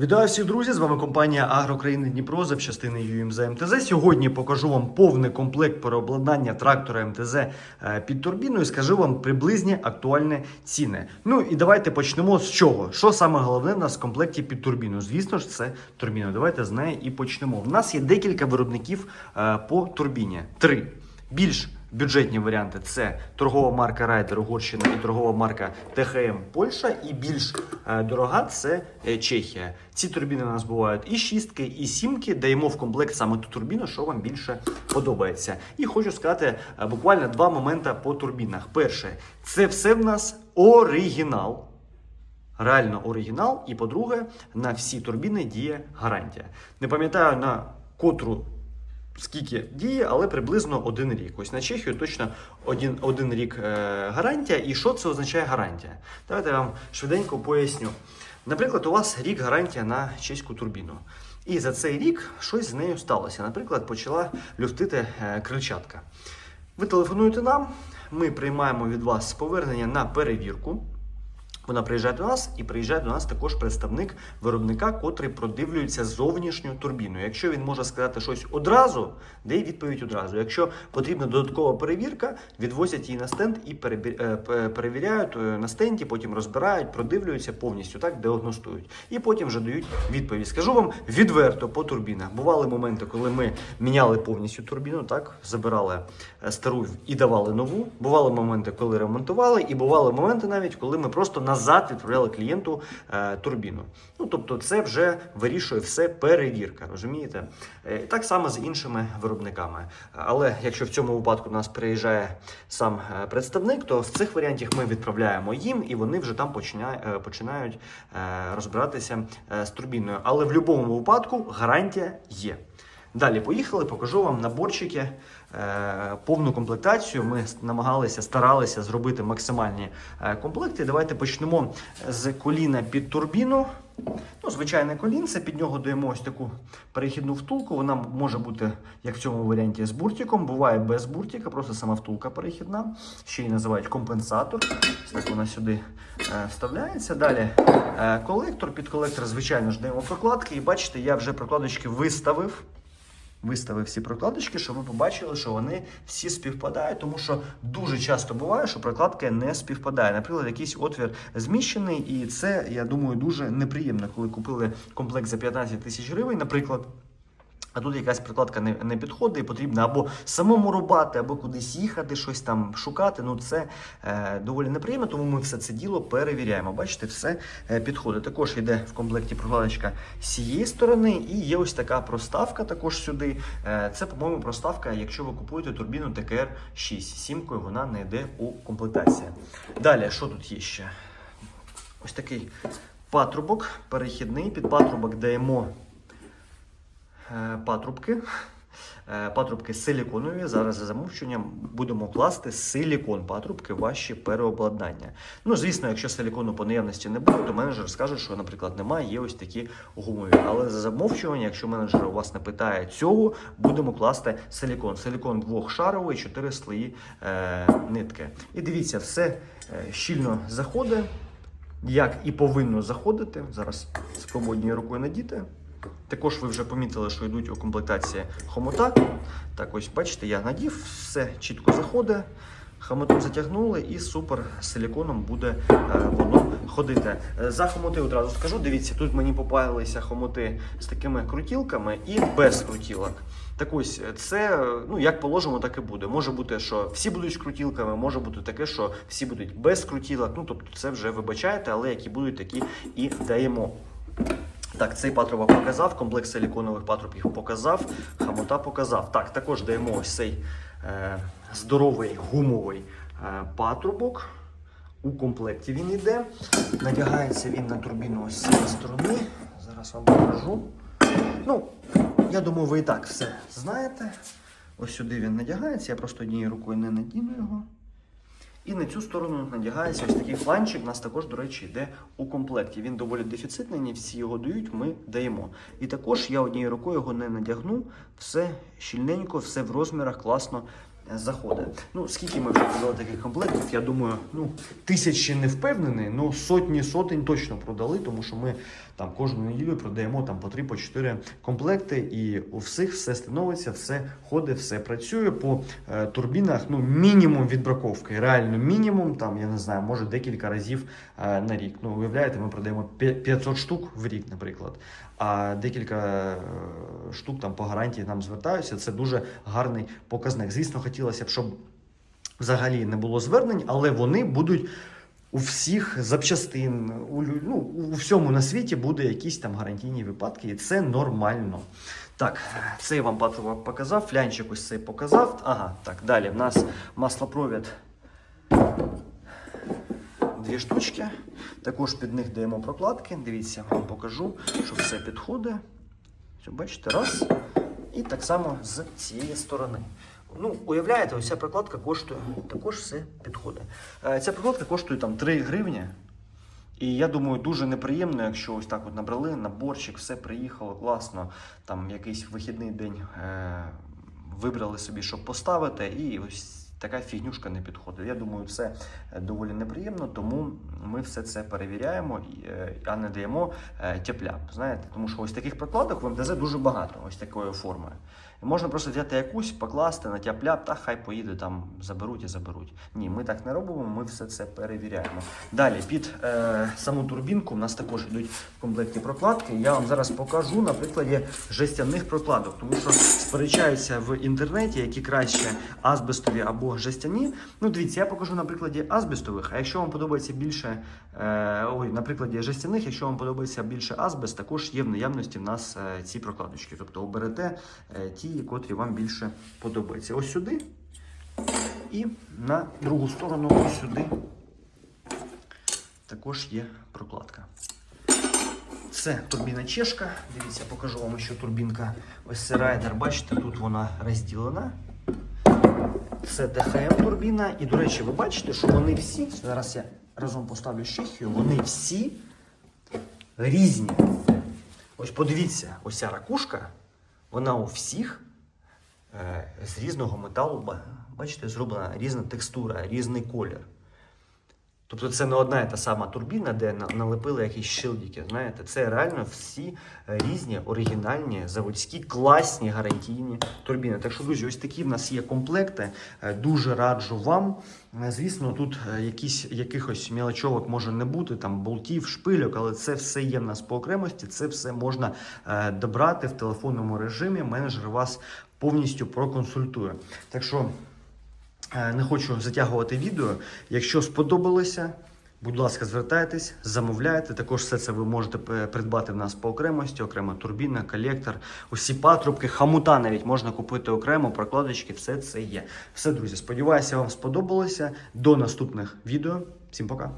Вітаю всіх друзі! З вами компанія Агрокраїни Дніпро запчастини ЮМЗ МТЗ. Сьогодні покажу вам повний комплект переобладнання трактора МТЗ е, під турбіною. Скажу вам приблизні актуальні ціни. Ну і давайте почнемо з чого. Що саме головне в нас в комплекті під турбіну? Звісно ж, це турбіна. Давайте з неї і почнемо. У нас є декілька виробників е, по турбіні. Три більш Бюджетні варіанти це торгова марка Райдер Угорщина і торгова марка ТХМ Польща. І більш е, дорога це е, Чехія. Ці турбіни у нас бувають і шістки, і сімки. Даємо в комплект саме ту турбіну, що вам більше подобається. І хочу сказати е, буквально два моменти по турбінах. Перше, це все в нас оригінал. Реально оригінал. І по-друге, на всі турбіни діє гарантія. Не пам'ятаю на котру скільки діє, але приблизно один рік. Ось на Чехію точно один, один рік е, гарантія. І що це означає гарантія? Давайте я вам швиденько поясню. Наприклад, у вас рік гарантія на чеську турбіну. І за цей рік щось з нею сталося. Наприклад, почала люфтити е, крильчатка. Ви телефонуєте нам, ми приймаємо від вас повернення на перевірку. Вона приїжджає до нас і приїжджає до нас також представник виробника, котрий продивлюється зовнішню турбіну. Якщо він може сказати щось одразу, дає відповідь одразу. Якщо потрібна додаткова перевірка, відвозять її на стенд і е, пе- перевіряють е, на стенді, потім розбирають, продивлюються повністю, так діагностують. І потім вже дають відповідь. Скажу вам відверто по турбінах. Бували моменти, коли ми міняли повністю турбіну, так забирали е, стару і давали нову. Бували моменти, коли ремонтували, і бували моменти навіть, коли ми просто назад відправляли клієнту е, турбіну. Ну тобто, це вже вирішує все перевірка, розумієте? Е, так само з іншими виробниками. Але якщо в цьому випадку нас приїжджає сам е, представник, то з цих варіантів ми відправляємо їм, і вони вже там починають, розбиратися з турбіною. Але в будь-якому випадку гарантія є. Далі поїхали, покажу вам наборчики, е, повну комплектацію. Ми намагалися, старалися зробити максимальні е, комплекти. Давайте почнемо з коліна під турбіну. Ну, звичайне колінце, під нього даємо ось таку перехідну втулку. Вона може бути, як в цьому варіанті, з буртиком, буває без буртика, просто сама втулка перехідна. Ще її називають компенсатор. Так вона сюди е, вставляється. Далі е, колектор. Під колектор, звичайно ж, даємо прокладки. І бачите, я вже прокладочки виставив. Виставив всі прокладочки, щоб ви побачили, що вони всі співпадають, тому що дуже часто буває, що прокладка не співпадає. Наприклад, якийсь отвір зміщений, і це, я думаю, дуже неприємно, коли купили комплект за 15 тисяч гривень, наприклад. А тут якась прикладка не, не підходить, і потрібно або самому рубати, або кудись їхати, щось там шукати. Ну це е, доволі неприємно, тому ми все це діло перевіряємо. Бачите, все е, підходить. Також йде в комплекті прокладочка з цієї сторони, і є ось така проставка також сюди. Е, це, по-моєму, проставка, якщо ви купуєте турбіну ТКР 6. Сімкою вона не йде у комплектації. Далі, що тут є ще? Ось такий патрубок перехідний. Під патрубок даємо патрубки. Е, Патрубки силіконові. Зараз за замовченням будемо класти силікон патрубки ваші переобладнання. Ну, звісно, якщо силікону по наявності не буде, то менеджер скаже, що, наприклад, немає, є ось такі гумові. Але за замовчування, якщо менеджер у вас не питає цього, будемо класти силікон. Силікон двохшаровий, чотири слої е, нитки. І дивіться, все е, щільно заходить, як і повинно заходити. Зараз спробую рукою надіти. Також ви вже помітили, що йдуть у комплектації хомута. Так, ось бачите, я надів, все чітко заходить. Хомуту затягнули і супер силіконом буде е, воно ходити. Е, За хомути одразу скажу. Дивіться, тут мені попалися хомути з такими крутілками і без крутілок. Так ось, це ну як положимо, так і буде. Може бути, що всі будуть з крутілками, може бути таке, що всі будуть без крутілок. Ну тобто, це вже вибачаєте, але які будуть, такі і даємо. Так, цей патрубок показав, комплект силіконових патрубків показав, хамота показав. Так, також даємо ось цей е, здоровий гумовий е, патрубок. У комплекті він йде. Надягається він на турбіну ось з цієї сторони. Зараз вам покажу. Ну, я думаю, ви і так все знаєте. Ось сюди він надягається, я просто однією рукою не надіну його. І на цю сторону надягається ось такий фланчик. У нас також, до речі, йде у комплекті. Він доволі дефіцитний, не всі його дають, ми даємо. І також я однією рукою його не надягну. Все щільненько, все в розмірах класно заходить. Ну, скільки ми вже продали таких комплектів, я думаю, ну, тисячі не впевнений, але сотні сотень точно продали, тому що ми там кожну неділю продаємо там по 3 по 4 комплекти, і у всіх все становиться, все ходить, все працює по е, турбінах. Ну, мінімум відбраковки, реально мінімум, там я не знаю, може декілька разів е, на рік. Ну, уявляєте, ми продаємо 500 штук в рік, наприклад. А декілька е, штук там по гарантії нам звертаються. Це дуже гарний показник. Звісно, хотілося б, щоб взагалі не було звернень, але вони будуть. У всіх запчастин, у, ну, у всьому на світі буде якісь там гарантійні випадки, і це нормально. Так, це я вам показав, флянчик ось цей показав. Ага, так, далі в нас маслопровід дві штучки. Також під них даємо прокладки. Дивіться, вам покажу, що все підходить. Бачите, раз. І так само з цієї сторони. Ну, уявляєте, ось ця прокладка коштує, також все підходить. Е, Ця прокладка коштує там 3 гривні. І я думаю, дуже неприємно, якщо ось так от набрали наборчик, все приїхало класно, там якийсь вихідний день е, вибрали собі, щоб поставити, і ось така фігнюшка не підходить. Я думаю, це е, доволі неприємно, тому ми все це перевіряємо, е, а не даємо е, тепля. Знаєте, тому що ось таких прокладок в МТЗ дуже багато, ось такої форми. Можна просто взяти якусь, покласти на тяпля, та хай поїде там, заберуть і заберуть. Ні, ми так не робимо, ми все це перевіряємо. Далі, під е, саму турбінку у нас також йдуть в комплекті прокладки. Я вам зараз покажу на прикладі жестяних прокладок, тому що сперечаються в інтернеті, які краще азбестові або жестяні. Ну, дивіться, я покажу на прикладі азбестових, а якщо вам подобається більше, е, ой, на прикладі жестяних, якщо вам подобається більше азбест, також є в наявності в нас е, ці прокладочки. Тобто оберете е, ті, котрі вам більше подобаються. Ось сюди і на другу сторону ось сюди також є прокладка. Це турбіна чешка. Дивіться, покажу вам ще турбінка. Ось райдер. Бачите, тут вона розділена. Це ТХМ турбіна. І, до речі, ви бачите, що вони всі, зараз я разом поставлю шихію, вони всі різні. Ось подивіться, ось ця ракушка, вона у всіх е, з різного металу, бачите, зроблена різна текстура, різний колір. Тобто це не одна і та сама турбіна, де налепили якісь шилдики. Знаєте, це реально всі е, різні, оригінальні, заводські, класні гарантійні турбіни. Так що, друзі, ось такі в нас є комплекти. Е, Дуже раджу вам. Е, Звісно, тут якісь якихось мілочовок може не бути, там болтів, шпильок, але це все є в нас по окремості. Це все можна добрати в телефонному режимі. Менеджер вас повністю проконсультує. Так що. Е, Не хочу затягувати відео. Якщо сподобалося, будь ласка, звертайтесь, замовляйте. Також все це ви можете придбати в нас по окремості, окрема турбіна, колектор, усі патрубки, хамута навіть можна купити окремо, прокладочки, все це є. Все, друзі, сподіваюся, вам сподобалося. До наступних відео. Всім пока.